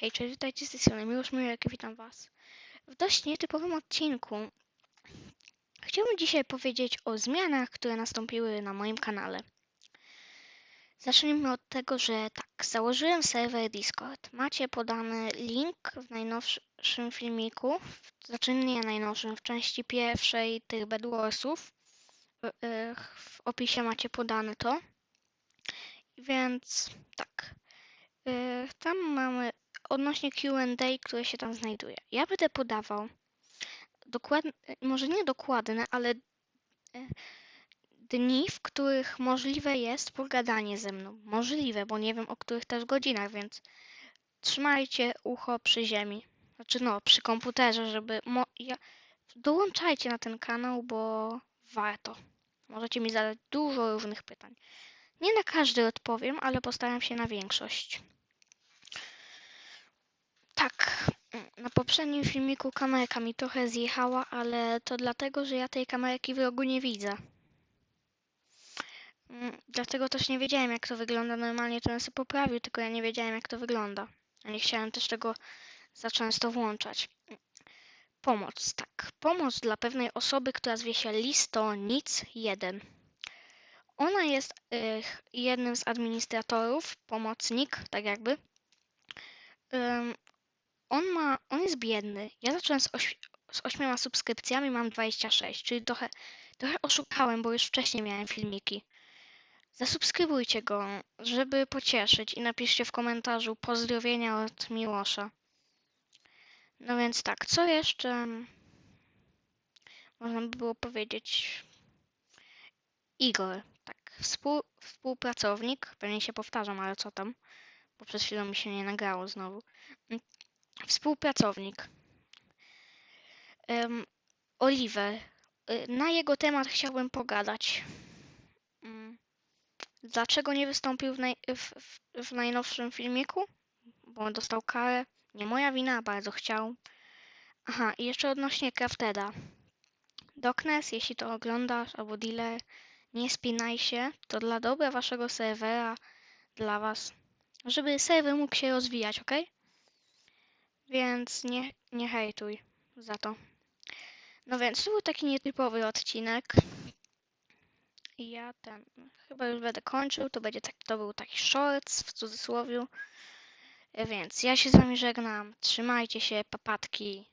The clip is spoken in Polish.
Hej, cześć, witajcie z tej strony Miłosz witam was w dość nietypowym odcinku. Chciałbym dzisiaj powiedzieć o zmianach, które nastąpiły na moim kanale. Zacznijmy od tego, że tak, założyłem serwer Discord. Macie podany link w najnowszym filmiku, znaczy nie najnowszym, w części pierwszej tych Bedwarsów. W- e, opisie macie podane to. Więc tak, e, tam mamy odnośnie Q&A, które się tam znajduje. Ja będę podawał dokładne, może nie dokładne, ale e, dni, w których możliwe jest pogadanie ze mną. Możliwe, bo nie wiem o których też godzinach, więc trzymajcie ucho przy ziemi. Znaczy no, przy komputerze, żeby... Ja... Dołączajcie na ten kanał, bo warto. Możecie mi zadać dużo różnych pytań. Nie na każdy odpowiem, ale postaram się na większość. Tak, mm, na poprzednim filmiku kamerka mi trochę zjechała, ale to dlatego, że ja tej kamerki w rogu nie widzę. Mm, Dlatego też nie wiedziałem, jak to wygląda. Normalnie to bym sobie poprawił, tylko ja nie wiedziałem, jak to wygląda. A nie chciałem też tego za często włączać. Pomoc, tak. Pomoc dla pewnej osoby, która zwie się Listonic 1. Ona jest jednym z administratorów, pomocnik, tak jakby. On ma, on jest biedny. Ja zacząłem z, oś, z 8 subskrypcjami, mam 26, czyli trochę, trochę oszukałem, bo już wcześniej miałem filmiki. Zasubskrybujcie go, żeby pocieszyć i napiszcie w komentarzu pozdrowienia od Miłosza. No więc tak, co jeszcze można by było powiedzieć? Igor, tak, współ, współpracownik, pewnie się powtarzam, ale co tam, bo przed chwilą mi się nie nagrało znowu. Współpracownik. Oliver. Y, Na jego temat chciałbym pogadać. Mm, Dlaczego nie wystąpił w, naj, w, w, w najnowszym filmiku? Bo dostał karę. Nie moja wina, bardzo chciał. Aha, i jeszcze odnośnie Crafteda. Doknes, jeśli to oglądasz, albo dealer, nie spinaj się. To dla dobra waszego serwera, dla was. Żeby serwer mógł się rozwijać, ok? Więc nie, nie hejtuj za to. No więc to był taki nietypowy odcinek. I ja ten chyba już będę kończył. To będzie taki, to był taki shorts w cudzysłowie. Więc ja się z wami żegnam. Trzymajcie się, papatki.